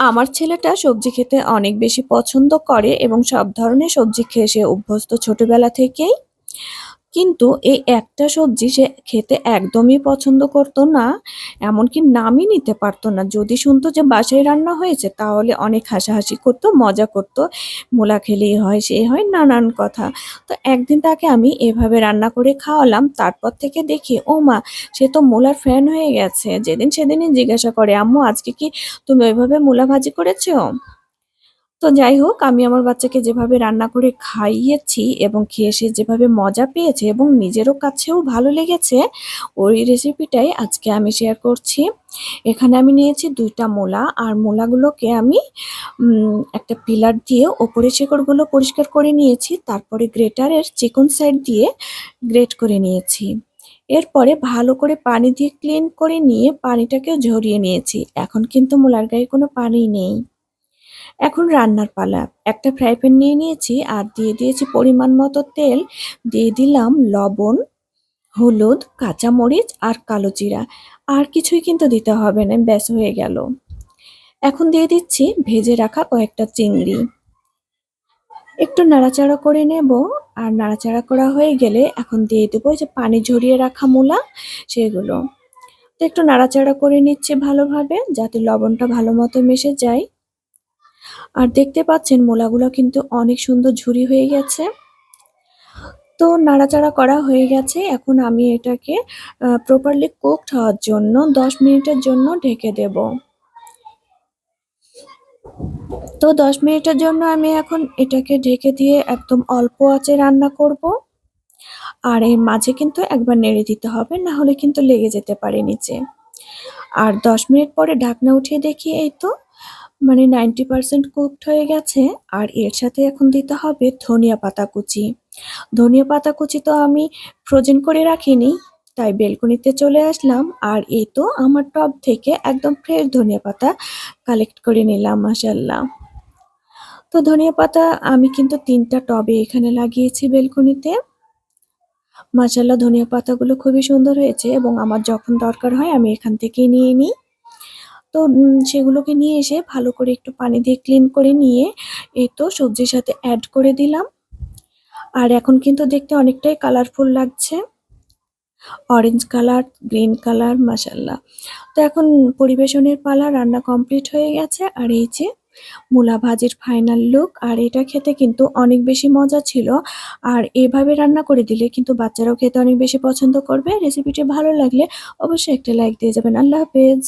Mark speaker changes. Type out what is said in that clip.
Speaker 1: আমার ছেলেটা সবজি খেতে অনেক বেশি পছন্দ করে এবং সব ধরনের সবজি খেয়ে সে অভ্যস্ত ছোটবেলা থেকেই। কিন্তু এই একটা সবজি সে খেতে একদমই পছন্দ করত না। এমনকি নামই নিতে পারত না। যদি শুনতো যে বাসায় রান্না হয়েছে তাহলে অনেক হাসাহাসি করত, মজা করত। মূলা খেলেই হয়, সে হয় নানান কথা। তো একদিন তাকে আমি এভাবে রান্না করে খাওয়ালাম। তারপর থেকে দেখি ও মা সে তো মূলার ফ্যান হয়ে গেছে। যেদিন সেদিনই জিজ্ঞাসা করে, "আম্মু আজকে কি তুমি ওইভাবে মূলা ভাজি করেছ?" তো যাই হোক আমি আমার বাচ্চাকে যেভাবে রান্না করে খাইয়েছি এবং খেয়ে সে যেভাবে মজা পেয়েছে এবং নিজেরও কাছেও ভালো লেগেছে, ওই রেসিপিটাই আজকে আমি শেয়ার করছি। এখানে আমি নিয়েছি দুইটা মোলা আর মোলাগুলোকে আমি একটা পিলার দিয়ে ওপরের শেকড়গুলো পরিষ্কার করে নিয়েছি। তারপরে গ্রেটারের চিকন সাইড দিয়ে গ্রেট করে নিয়েছি। এরপরে ভালো করে পানি দিয়ে ক্লিন করে নিয়ে পানিটাকে ঝরিয়ে নিয়েছি। এখন কিন্তু মোলার গায়ে কোনো পানি নেই। এখন রান্নার পালা। একটা ফ্রাই প্যান নিয়ে নিয়েছি আর দিয়ে দিয়েছি পরিমাণ মতো তেল, দিয়ে দিলাম লবণ, হলুদ, কাঁচামরিচ আর কালো জিরা। আর কিছুই কিন্তু দিতে হবে না, ব্যাস হয়ে গেল। এখন দিয়ে দিচ্ছি ভেজে রাখা কয়েকটা চিংড়ি। একটু নাড়াচাড়া করে নেব আর নাড়াচাড়া করা হয়ে গেলে এখন দিয়ে দেবো যে পানি ঝরিয়ে রাখা মূলা সেগুলো। তো একটু নাড়াচাড়া করে নিচ্ছি ভালোভাবে যাতে লবণটা ভালো মতো মিশে যায়। আর দেখতে পাচ্ছেন মূলাগুলো কিন্তু অনেক সুন্দর ঝুরি হয়ে গেছে। তো নাড়াচাড়া করা হয়ে গেছে। এখন আমি এটাকে প্রপারলি কুকড হওয়ার জন্য ১০ মিনিটের জন্য ঢেকে দেব। তো ১০ মিনিটের জন্য আমি এখন এটাকে ঢেকে দিয়ে একদম অল্প আঁচে রান্না করব। আর এর মাঝে কিন্তু একবার নেড়ে দিতে হবে, না হলে কিন্তু লেগে যেতে পারে নিচে। আর ১০ মিনিট পরে ঢাকনা উঠিয়ে দেখি এই তো মানে 90% কুকড হয়ে গেছে আর এর সাথে এখন দিতে হবে ধনিয়া পাতা কুচি। ধনিয়া পাতা কুচি তো আমি ফ্রোজেন করে রাখিনি, তাই বেলকনিতে চলে আসলাম আর এই তো আমার টব থেকে একদম ফ্রেশ ধনিয়া পাতা কালেক্ট করে নিলাম মাশাআল্লাহ। তো ধনিয়া পাতা আমি কিন্তু ৩ টা টবে এখানে লাগিয়েছি বেলকনিতে। মাশাআল্লাহ ধনিয়া পাতাগুলো খুবই সুন্দর হয়েছে এবং আমার যখন দরকার হয় আমি এখান থেকেই নিয়ে নিই। তো সেগুলোকে নিয়ে এসে ভালো করে একটু পানি দিয়ে ক্লিন করে নিয়ে এই তো সবজির সাথে অ্যাড করে দিলাম। আর এখন কিন্তু দেখতে অনেকটাই কালারফুল লাগছে। অরেঞ্জ কালার, গ্রিন কালার মাশাআল্লাহ। তো এখন পরিবেশনের পালা রান্না কমপ্লিট হয়ে গেছে আর এই যে মূলা ভাজির ফাইনাল লুক আর এটা খেতে কিন্তু অনেক বেশি মজা ছিল। আর এভাবে রান্না করে দিলে কিন্তু বাচ্চারাও খেতে অনেক বেশি পছন্দ করবে। রেসিপিটি ভালো লাগলে অবশ্যই একটা লাইক দিয়ে যাবেন। আল্লাহ হাফেজ।